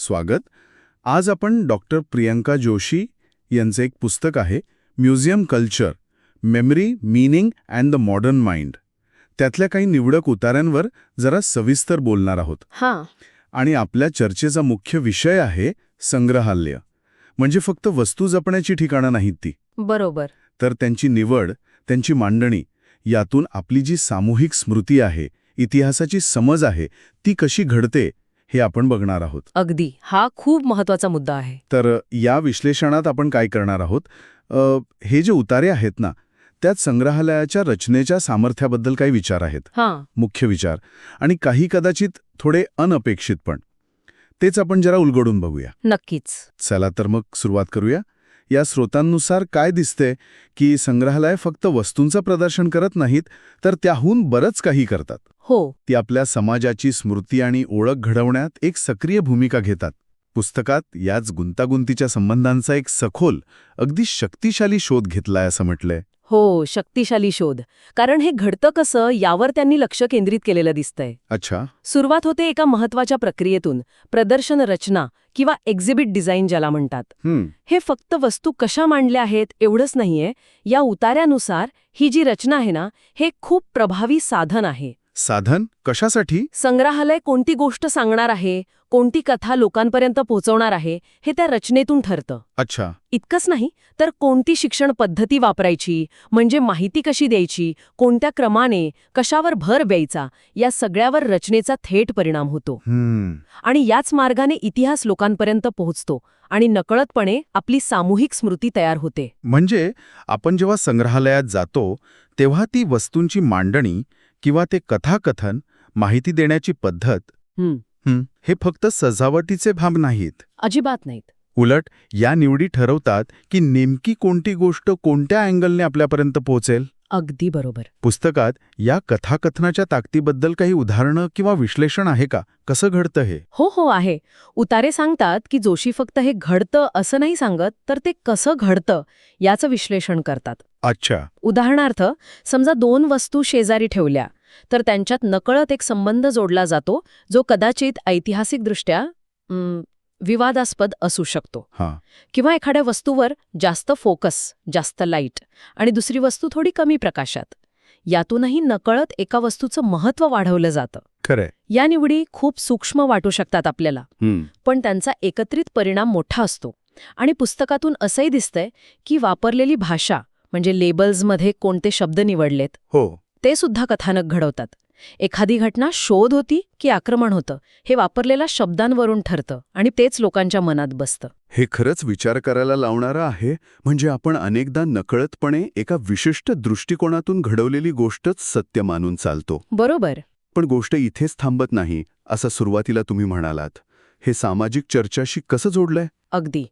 स्वागत. आज आपण डॉक्टर प्रियंका जोशी यांचे एक पुस्तक आहे museum culture memory meaning and the modern mind. त्यातल्या काही निवडक उतार्यांवर जरा सविस्तर बोलणार आहोत. हां. आणि आपल्या चर्चेचा मुख्य विषय आहे संग्रहालय. म्हणजे फक्त वस्तू जपण्याची ठिकाणं नाहीत ती. बरोबर. तर त्यांची निवड त्यांची मांडणी यातून आपली जी सामूहिक स्मृती आहे इतिहासाची समज आहे ती कशी घडते हे आपण बघणार आहोत. अगदी. हा खूप महत्त्वाचा मुद्दा आहे. तर या विश्लेषणात आपण काय करणार आहोत? अ, हे जे उतारे आहेत ना त्यात संग्रहालयाच्या रचनेच्या सामर्थ्याबद्दल काही विचार आहेत. हां. मुख्य विचार. आणि काही कदाचित थोडे अनपेक्षित पण. तेच आपण जरा उलगडून बघूया. नक्कीच. चला तर मग सुरुवात करूया. या स्रोतांनुसार काय दिसते की संग्रहालय फक्त वस्तूंचं प्रदर्शन करत नाहीत तर त्याहून बरंच काही करतात. हो. ती आपल्या समाजाची स्मृती आणि ओळख घडवण्यात एक सक्रिय भूमिका घेतात. पुस्तकात याच गुंतागुंतीच्या संबंधांचा एक सखोल अगदी शक्तिशाली शोध घेतलाय असं म्हटलंय. हो शक्तिशाली शोध. कारण हे घडतं कसं यावर त्यांनी लक्ष केंद्रित केलेलं दिसतंय. अच्छा. सुरुवात होते एका महत्त्वाच्या प्रक्रियेतून प्रदर्शन रचना किंवा एक्झिबिट डिझाईन ज्याला म्हणतात. हम्म. हे फक्त वस्तू कशा मांडल्या आहेत एवढंच नाहीये. या उतार्यानुसार ही जी रचना आहे ना हे खूप प्रभावी साधन आहे. साधन कशासाठी? संग्रहालय कोणती गोष्ट सांगणार आहे? कोणती कथा लोकांपर्यंत पोहोचवणार आहे? हे त्या रचनेतून ठरतं. अच्छा. इतकंच नाही तर कोणती शिक्षण पद्धती वापरायची? म्हणजे माहिती कशी द्यायची? कोणत्या क्रमाने? कशावर भर द्यायचा? या सगळ्यावर रचनेचा थेट परिणाम होतो. हम्म. आणि याच मार्गाने इतिहास लोकांपर्यंत पोहोचतो आणि नकळतपणे आपली सामूहिक स्मृती तयार होते. म्हणजे आपण जेव्हा संग्रहालयात जातो तेव्हा ती वस्तूंची मांडणी किंवा ते कथाकथन माहिती देण्याची पद्धत हं, फक्त सजावटीचे भाग नाहीत. अजिबात नाहीत. उलट या निवडी ठरवतात की नेमकी कोणती गोष्ट कोणत्या अँगलने आपल्यापर्यंत पोहोचेल? अगदी बरोबर. पुस्तकात या कथाकथनाच्या ताकदीबद्दल काही उदाहरणं किंवा विश्लेषण आहे का? कसं घडतं हे? हो हो आहे. उतारे सांगतात की जोशी फक्त हे घडतं असं नाही सांगत तर ते कसं घडतं याचं विश्लेषण करतात. अच्छा. उदाहरणार्थ समजा दोन वस्तू शेजारी ठेवल्या तर त्यांच्यात नकळत एक संबंध जोडला जातो जो कदाचित ऐतिहासिकदृष्ट्या विवादास्पद असू शकतो. किंवा एखाद्या वस्तूवर जास्त फोकस जास्त लाइट आणि दुसरी वस्तू थोडी कमी प्रकाशात. यातूनही नकळत एका वस्तूचं महत्त्व वाढवलं जातं. खरंय. या निवडी खूप सूक्ष्म वाटू शकतात आपल्याला. पण त्यांचा एकत्रित परिणाम मोठा असतो. आणि पुस्तकातून असंही दिसतंय की वापरलेली भाषा म्हणजे लेबल्समध्ये कोणते शब्द निवडलेत हो. ते सुद्धा कथानक घडवतात. एखादी घटना शोध होती की आक्रमण होतं हे वापरलेल्या शब्दांवरून ठरतं आणि तेच लोकांच्या मनात बसतं. हे खरंच विचार करायला लावणारं आहे? म्हणजे आपण अनेकदा नकळतपणे एका विशिष्ट दृष्टिकोनातून घडवलेली गोष्टच सत्य मानून चालतो. बरोबर. पण गोष्ट इथेच थांबत नाही असं सुरुवातीला तुम्ही म्हणालात. हे सामाजिक चर्चाशी कसं जोडलंय? अगदी.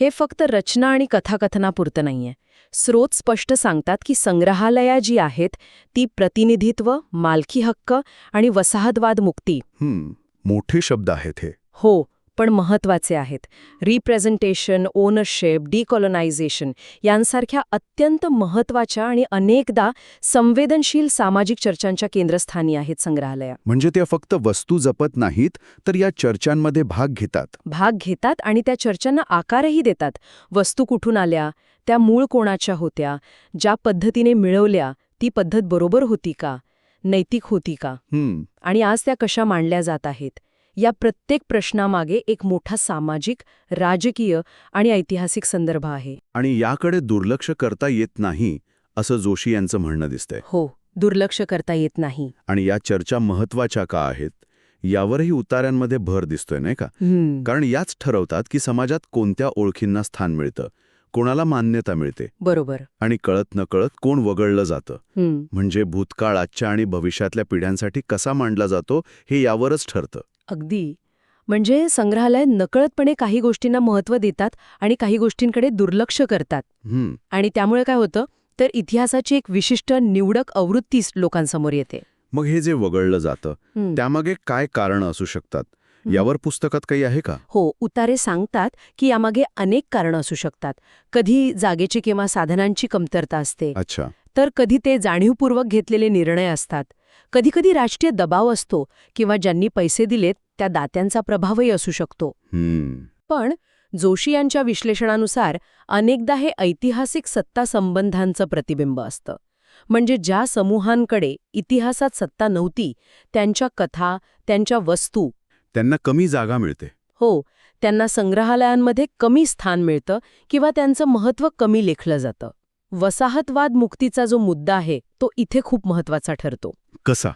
हे फक्त रचना आणि कथाकथनापुरतं नाहीये. स्रोत स्पष्ट सांगतात की संग्रहालया जी आहेत ती प्रतिनिधित्व मालकी हक्क आणि वसाहतवाद मुक्ती. मोठे शब्द आहेत हे. हो पण महत्त्वाचे आहेत. रिप्रेझेंटेशन ओनरशिप डिकॉलोनायझेशन यांसारख्या अत्यंत महत्त्वाच्या आणि अनेकदा संवेदनशील सामाजिक चर्चांच्या केंद्रस्थानी आहेत संग्रहालया. म्हणजे ते फक्त वस्तू जपत नाहीत तर या चर्चांमध्ये भाग घेतात. भाग घेतात आणि त्या चर्चांना आकारही देतात. वस्तू कुठून आल्या त्या मूळ कोणाच्या होत्या ज्या पद्धतीने मिळवल्या ती पद्धत बरोबर होती का नैतिक होती का? आणि आज त्या कशा मांडल्या जात आहेत? या प्रत्येक प्रश्नामागे एक मोठा सामाजिक राजकीय आणि ऐतिहासिक संदर्भ आहे. आणि याकडे दुर्लक्ष करता येत नाही असं जोशी यांचं म्हणणं दिसतंय. हो दुर्लक्ष करता येत नाही. आणि या चर्चा महत्त्वाच्या का आहेत यावरही उतार्यांमध्ये भर दिसतोय नाही का? कारण याच ठरवतात की समाजात कोणत्या ओळखींना स्थान मिळतं कोणाला मान्यता मिळते. बरोबर. आणि कळत नकळत कोण वगळलं जातं. म्हणजे भूतकाळ आजच्या आणि भविष्यातल्या पिढ्यांसाठी कसा मांडला जातो हे यावरच ठरतं. अगदी. म्हणजे संग्रहालय नकळतपणे काही गोष्टींना महत्त्व देतात आणि काही गोष्टींकडे दुर्लक्ष करतात. आणि त्यामुळे काय होतं? तर इतिहासाची एक विशिष्ट निवडक आवृत्ती लोकांसमोर येते. मग हे जे वगळलं जातं. त्यामागे काय कारणं असू शकतात? यावर पुस्तकात काही आहे का? हो उतारे सांगतात की यामागे अनेक कारणं असू शकतात. कधी जागेची किंवा साधनांची कमतरता असते. अच्छा. तर कधी ते जाणीवपूर्वक घेतलेले निर्णय असतात. कधीकधी राष्ट्रीय दबाव असतो किंवा ज्यांनी पैसे दिलेत त्या दात्यांचा प्रभावही असू शकतो. पण जोशी यांच्या विश्लेषणानुसार अनेकदा हे ऐतिहासिक सत्ता संबंधांचं प्रतिबिंब असतं. म्हणजे ज्या समूहांकडे इतिहासात सत्ता नव्हती त्यांच्या कथा त्यांच्या वस्तू त्यांना कमी जागा मिळते. हो त्यांना संग्रहालयांमध्ये कमी स्थान मिळतं किंवा त्यांचं महत्त्व कमी लेखलं जातं. वसाहतवाद मुक्तीचा जो मुद्दा आहे तो इथे खूप महत्त्वाचा ठरतो. कसा?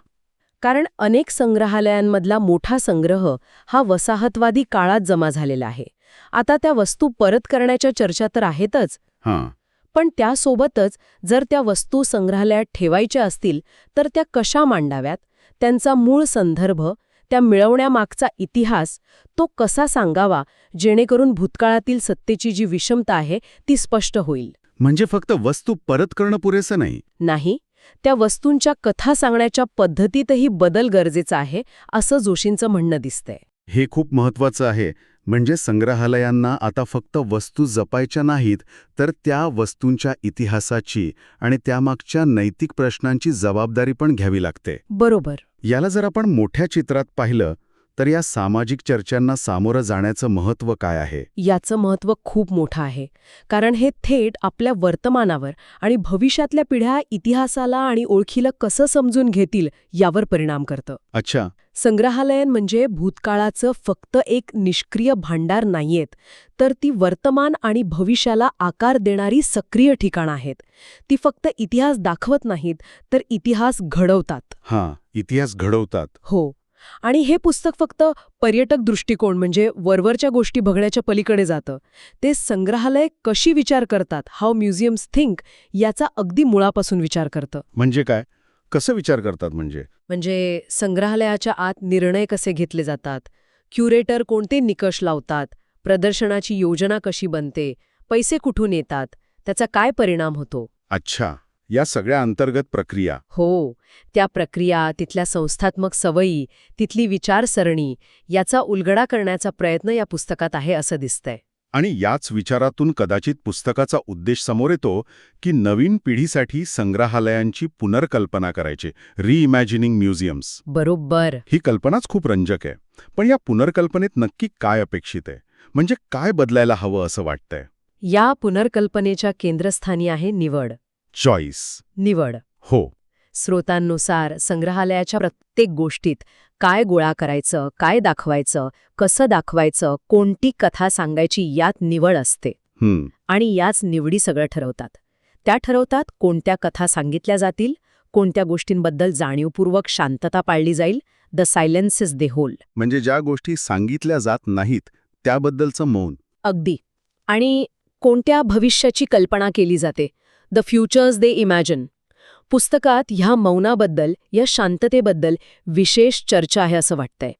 कारण अनेक संग्रहालयांमधला मोठा संग्रह हा वसाहतवादी काळात जमा झालेला आहे. आता त्या वस्तू परत करण्याच्या चर्चा तर आहेतच. हां. पण त्यासोबतच जर त्या वस्तू संग्रहालयात ठेवायच्या असतील तर त्या कशा मांडाव्यात? त्यांचा मूळ संदर्भ त्या मिळवण्यामागचा इतिहास तो कसा सांगावा जेणेकरून भूतकाळातील सत्तेची जी विषमता आहे ती स्पष्ट होईल. म्हणजे फक्त वस्तू परत करणं पुरेसं नाही. नाही त्या वस्तूंच्या कथा सांगण्याच्या पद्धतीतही बदल गरजेचा आहे असं जोशींचं म्हणणं दिसतंय. हे खूप महत्वाचं आहे म्हणजे संग्रहालयांना आता फक्त वस्तू जपायच्या नाहीत तर त्या वस्तूंच्या इतिहासाची आणि त्यामागच्या नैतिक प्रश्नांची जबाबदारी पण घ्यावी लागते. बरोबर. याला जर आपण मोठ्या चित्रात पाहिलं तर या सामाजिक चर्चांना सामोरं जाण्याचं महत्त्व काय आहे? याचं महत्त्व खूप मोठं आहे. कारण हे थेट आपल्या वर्तमानावर आणि भविष्यातल्या पिढ्या इतिहासाला आणि ओळखीला कसं समजून घेतील यावर परिणाम करतं. अच्छा. संग्रहालयन म्हणजे भूतकाळाचं फक्त एक निष्क्रिय भांडार नाहीयेत तर ती वर्तमान आणि भविष्याला आकार देणारी सक्रिय ठिकाणं आहेत. ती फक्त इतिहास दाखवत नाहीत तर इतिहास घडवतात. हां इतिहास घडवतात. हो. आणि हे पुस्तक फक्त पर्यटक दृष्टिकोन म्हणजे वरवरच्या गोष्टी बघण्याच्या पलीकडे जातं. ते संग्रहालय कशी विचार करतात हाऊ म्युझियम्स थिंक याचा अगदी मुळापासून विचार करतं. म्हणजे काय? कसं विचार करतात म्हणजे? म्हणजे संग्रहालयाच्या आत निर्णय कसे घेतले जातात? क्युरेटर कोणते निकष लावतात? प्रदर्शनाची योजना कशी बनते? पैसे कुठून येतात? त्याचा काय परिणाम होतो? अच्छा. या सगळ्या अंतर्गत प्रक्रिया. हो त्या प्रक्रिया तिथल्या संस्थात्मक सवयी तिथली विचारसरणी याचा उलगडा करण्याचा प्रयत्न या पुस्तकात आहे असं दिसतंय. आणि याच विचारातून कदाचित पुस्तकाचा उद्देश समोर येतो की नवीन पिढीसाठी संग्रहालयांची पुनर्कल्पना करायची रिइमॅजिनिंग म्युझियम्स बरोबर. ही कल्पनाच खूप रंजक आहे. पण या पुनर्कल्पनेत नक्की काय अपेक्षित आहे? म्हणजे काय बदलायला हवं असं वाटतंय? या पुनर्कल्पनेच्या केंद्रस्थानी आहे निवड. चॉईस निवड. हो. स्रोतांनुसार संग्रहालयाच्या प्रत्येक गोष्टीत काय गोळा करायचं काय दाखवायचं कसं दाखवायचं कोणती कथा सांगायची यात निवड असते. हम्म. आणि याच निवडी सगळं ठरवतात. त्या ठरवतात कोणत्या कथा सांगितल्या जातील कोणत्या गोष्टींबद्दल जाणीवपूर्वक शांतता पाळली जाईल the silence is the whole म्हणजे ज्या गोष्टी सांगितल्या जात नाहीत त्याबद्दलचं मौन. अगदी. आणि कोणत्या भविष्याची कल्पना केली जाते द फ्युचर्स दे इमॅजिन पुस्तकात ह्या मौनाबद्दल या शांततेबद्दल विशेष चर्चा आहे असं वाटतंय.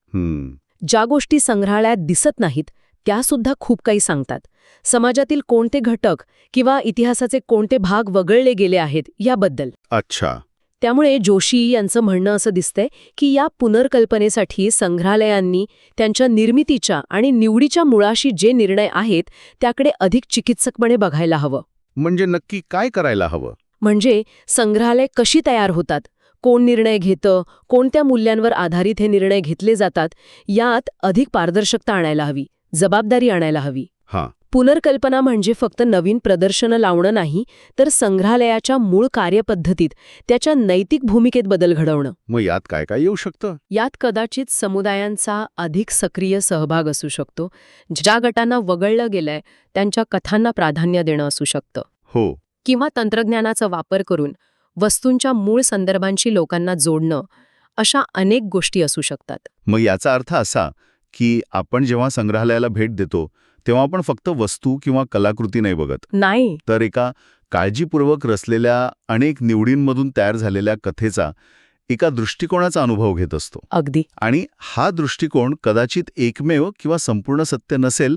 ज्या गोष्टी संग्रहालयात दिसत नाहीत त्यासुद्धा खूप काही सांगतात. समाजातील कोणते घटक किंवा इतिहासाचे कोणते भाग वगळले गेले आहेत याबद्दल. अच्छा. त्यामुळे जोशी यांचं म्हणणं असं दिसतंय की या पुनर्कल्पनेसाठी संग्रहालयांनी त्यांच्या निर्मितीच्या आणि निवडीच्या मुळाशी जे निर्णय आहेत त्याकडे अधिक चिकित्सकपणे बघायला हवं. म्हणजे नक्की काय करायला हवं? म्हणजे संग्रहालय कशी तयार होतात? कोण निर्णय घेतं? कोणत्या मूल्यांवर आधारित हे निर्णय घेतले जातात? यात अधिक पारदर्शकता आणायला हवी जबाबदारी आणायला हवी. हां. पुनर्कल्पना म्हणजे फक्त नवीन प्रदर्शनं लावणं नाही तर संग्रहालयाच्या मूळ कार्यपद्धतीत त्याच्या नैतिक भूमिकेत बदल घडवणं. मग यात काय काय येऊ शकतं? यात कदाचित समुदायांचा अधिक सक्रिय सहभाग असू शकतो ज्या गटांना वगळलं गेलंय त्यांच्या कथांना प्राधान्य देणं असू शकतं. हो. किंवा तंत्रज्ञानाचा वापर करून वस्तूंच्या मूळ संदर्भांशी लोकांना जोडणं अशा अनेक गोष्टी असू शकतात. मग याचा अर्थ असा की आपण जेव्हा संग्रहालयाला भेट देतो तेव्हा आपण फक्त वस्तू किंवा कलाकृती नाही बघत. नाही. तर एका काळजीपूर्वक रचलेल्या अनेक निवडींमधून तयार झालेल्या कथेचा एका दृष्टिकोनाचा अनुभव घेत असतो. अगदी. आणि हा दृष्टिकोन कदाचित एकमेव किंवा संपूर्ण सत्य नसेल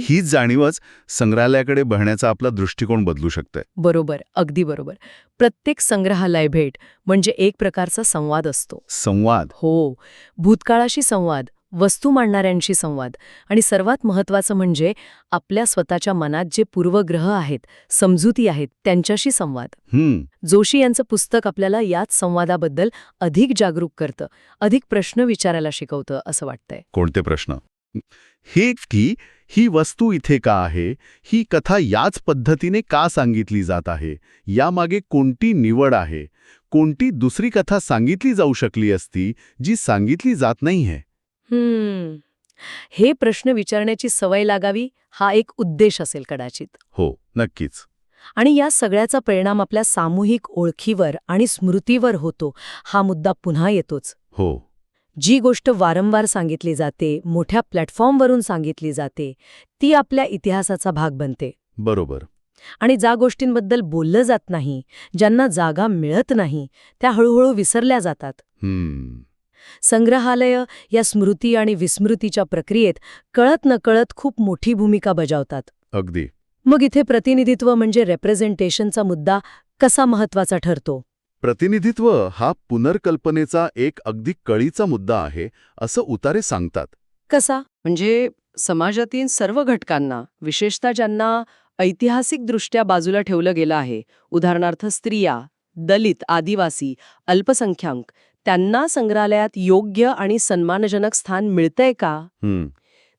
हीच जाणीवच संग्रहालयाकडे बघण्याचा आपला दृष्टिकोन बदलू शकते बरोबर अगदी बरोबर. प्रत्येक संग्रहालय भेट म्हणजे एक प्रकारचा संवाद असतो. संवाद. हो. भूतकाळाशी संवाद वस्तू मांडणाऱ्यांशी संवाद. आणि सर्वात महत्वाचं म्हणजे आपल्या स्वतःच्या मनात जे पूर्वग्रह आहेत समजुती आहेत त्यांच्याशी संवाद. हम्म. जोशी यांचं पुस्तक आपल्याला याच संवादाबद्दल अधिक जागरूक करतं अधिक प्रश्न विचारायला शिकवतं असं वाटतंय. कोणते प्रश्न? हे की ही वस्तू इथे का आहे? ही कथा याच पद्धतीने का सांगितली जात आहे? यामागे कोणती निवड आहे? कोणती दुसरी कथा सांगितली जाऊ शकली असती जी सांगितली जात नाहीये? हम्म. हे प्रश्न विचारण्याची सवय लागावी हा एक उद्देश असेल कदाचित. हो नक्कीच. आणि या सगळ्याचा परिणाम आपल्या सामूहिक ओळखीवर आणि स्मृतीवर होतो हा मुद्दा पुन्हा येतोच. हो. जी गोष्ट वारंवार सांगितली जाते मोठ्या प्लॅटफॉर्मवरून सांगितली जाते ती आपल्या इतिहासाचा भाग बनते. बरोबर. आणि ज्या गोष्टींबद्दल बोललं जात नाही ज्यांना जागा मिळत नाही त्या हळूहळू विसरल्या जातात. हम्म. संग्रहालय या स्मृती आणि विस्मृतीच्या प्रक्रियेत कळत नकळत खूप मोठी भूमिका बजावतात. अगदी. मग इथे प्रतिनिधित्व म्हणजे रेप्रेझेंटेशनचा मुद्दा कसा महत्त्वाचा ठरतो? प्रतिनिधित्व हा पुनर्कल्पनेचा एक अगदी कळीचा मुद्दा आहे असं उतारे सांगतात. कसा? म्हणजे समाजातील सर्व घटकांना विशेषतः ज्यांना ऐतिहासिकदृष्ट्या बाजूला ठेवलं गेलं आहे उदाहरणार्थ स्त्रिया दलित आदिवासी अल्पसंख्याक त्यांना संग्रहालयात योग्य आणि सन्मानजनक स्थान मिळतंय का?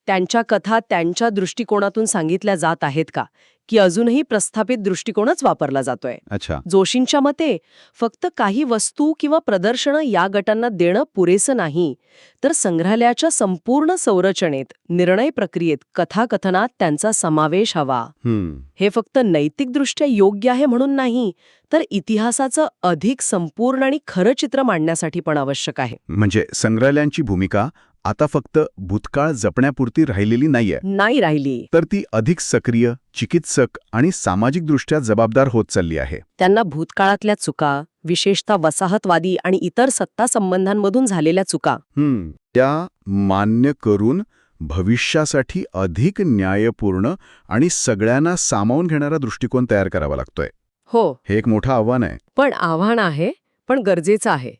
त्यांच्या कथा त्यांच्या दृष्टिकोनातून सांगितल्या जात आहेत का? की अजूनही प्रस्थापित दृष्टिकोनच वापरला जातोय. अच्छा. जोशींच्या मते फक्त काही वस्तू किंवा प्रदर्शनं या गटांना देणं पुरेसं नाही तर संग्रहालयाच्या संपूर्ण संरचनेत निर्णय प्रक्रियेत कथाकथनात त्यांचा समावेश हवा. हम्म. हे फक्त नैतिकदृष्ट्या योग्य आहे म्हणून नाही तर इतिहासाचं अधिक संपूर्ण आणि खरं चित्र मांडण्यासाठी पण आवश्यक आहे. म्हणजे संग्रहालयांची भूमिका आता फक्त भूतकाळ जपण्यापुरती राहिलेली नाहीये. नाही राहिली. तर ती अधिक सक्रिय चिकित्सक आणि सामाजिकदृष्ट्या जबाबदार होत चालली आहे. त्यांना भूतकाळातल्या चुका विशेषतः वसाहतवादी आणि इतर सत्ता संबंधांमधून झालेल्या चुका. हम्म त्या मान्य करून भविष्यासाठी अधिक न्यायपूर्ण आणि सगळ्यांना सामावून घेणारा दृष्टिकोन तयार करावा लागतोय. हो. हे एक मोठं आव्हान आहे. पण आव्हान आहे पण गरजेचं आहे.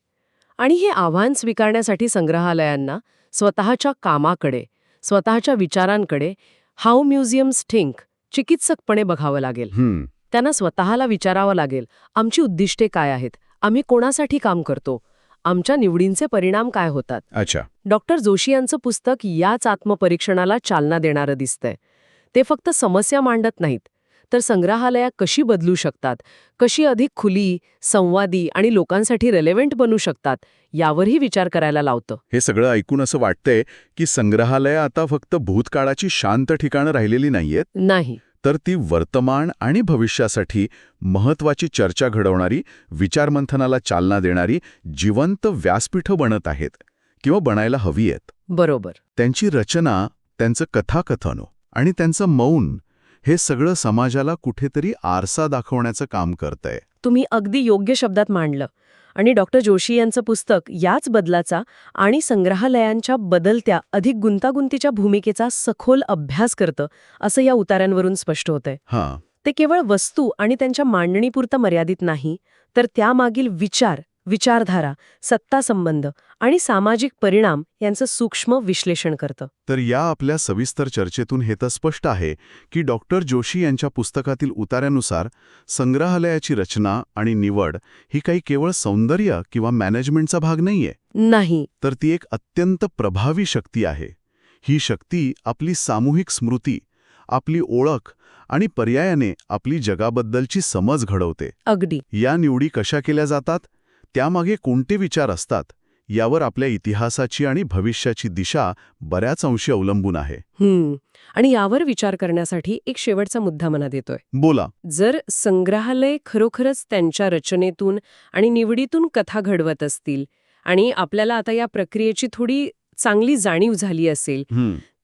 आणि हे आव्हान स्वीकारण्यासाठी संग्रहालयांना स्वतःच्या कामाकडे स्वतःच्या विचारांकडे हाऊ म्युझियम्स थिंक चिकित्सकपणे बघावं लागेल. त्यांना स्वतःला विचारावं लागेल आमची उद्दिष्टे काय आहेत? आम्ही कोणासाठी काम करतो? आमच्या निवडींचे परिणाम काय होतात? अच्छा. डॉक्टर जोशी यांचं पुस्तक याच आत्मपरीक्षणाला चालना देणारं दिसतंय. ते फक्त समस्या मांडत नाहीत तर संग्रहालया कशी बदलू शकतात? कशी अधिक खुली संवादी आणि लोकांसाठी रेलेव्हंट बनू शकतात? यावरही विचार करायला लावतं. हे सगळं ऐकून असं वाटतंय की संग्रहालय आता फक्त भूतकाळाची शांत ठिकाणं राहिलेली नाहीयेत? नाही. तर ती वर्तमान आणि भविष्यासाठी महत्वाची चर्चा घडवणारी विचारमंथनाला चालना देणारी जिवंत व्यासपीठं बनत आहेत किंवा बनायला हवी आहेत. बरोबर. त्यांची रचना त्यांचं कथाकथन आणि त्यांचं मौन हे सगळं समाजाला कुठेतरी आरसा दाखवण्याचं काम करतंय. तुम्ही अगदी योग्य शब्दात मांडलं. आणि डॉक्टर जोशी यांचं पुस्तक याच बदलाचा आणि संग्रहालयांच्या बदलत्या अधिक गुंतागुंतीच्या भूमिकेचा सखोल अभ्यास करतं असं या उतार्यांवरून स्पष्ट होतंय. हां. ते केवळ वस्तू आणि त्यांच्या मांडणीपुरतं मर्यादित नाही तर त्यामागील विचार विचारधारा सत्ता संबंध आणि सामाजिक परिणाम यांचं सूक्ष्म विश्लेषण करतं. तर या आपल्या सविस्तर चर्चेतून हे तर स्पष्ट आहे की डॉक्टर जोशी यांच्या पुस्तकातील उतार्यानुसार संग्रहालयाची रचना आणि निवड ही काही केवळ सौंदर्य किंवा मॅनेजमेंटचा भाग नाहीये. नाही. तर ती एक अत्यंत प्रभावी शक्ती आहे. ही शक्ती आपली सामूहिक स्मृती आपली ओळख आणि पर्यायाने आपली जगाबद्दलची समज घडवते. अगदी. या निवडी कशा केल्या जातात? त्यामागे कोणते विचार असतात यावर आपल्या इतिहासाची आणि भविष्याची दिशा बऱ्याच अंशी अवलंबून आहे. हम्म. आणि यावर विचार करण्यासाठी एक शेवटचा मुद्दा मनात येतोय. बोला. जर संग्रहालय खरोखरच त्यांच्या रचनेतून आणि निवडीतून कथा घडवत असतील आणि आपल्याला आता या प्रक्रियेची थोडी चांगली जाणीव झाली असेल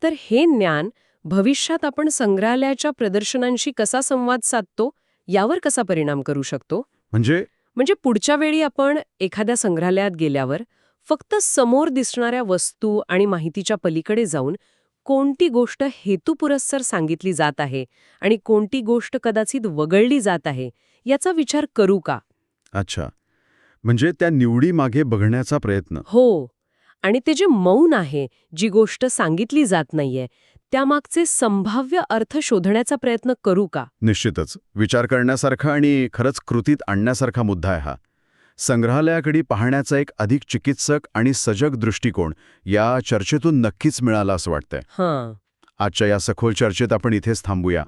तर हे ज्ञान भविष्यात आपण संग्रहालयाच्या प्रदर्शनांशी कसा संवाद साधतो यावर कसा परिणाम करू शकतो? म्हणजे म्हणजे पुढच्या वेळी आपण एखाद्या संग्रहालयात गेल्यावर फक्त समोर दिसणाऱ्या वस्तू आणि माहितीच्या पलीकडे जाऊन कोणती गोष्ट हेतुपुरस्सर सांगितली जात आहे आणि कोणती गोष्ट कदाचित वगळली जात आहे याचा विचार करू का? अच्छा. म्हणजे त्या निवडी मागे बघण्याचा प्रयत्न. हो. आणि ते जे मौन आहे जी गोष्ट सांगितली जात नाहीये त्यामागचे संभाव्य अर्थ शोधण्याचा प्रयत्न करू का? निश्चितच. विचार करण्यासारखा आणि खरंच कृतीत आणण्यासारखा मुद्दा आहे हा. संग्रहालयाकडे पाहण्याचा एक अधिक चिकित्सक आणि सजग दृष्टिकोन या चर्चेतून नक्कीच मिळाला असं वाटतंय. हां. आजच्या या सखोल चर्चेत आपण इथेच थांबूया.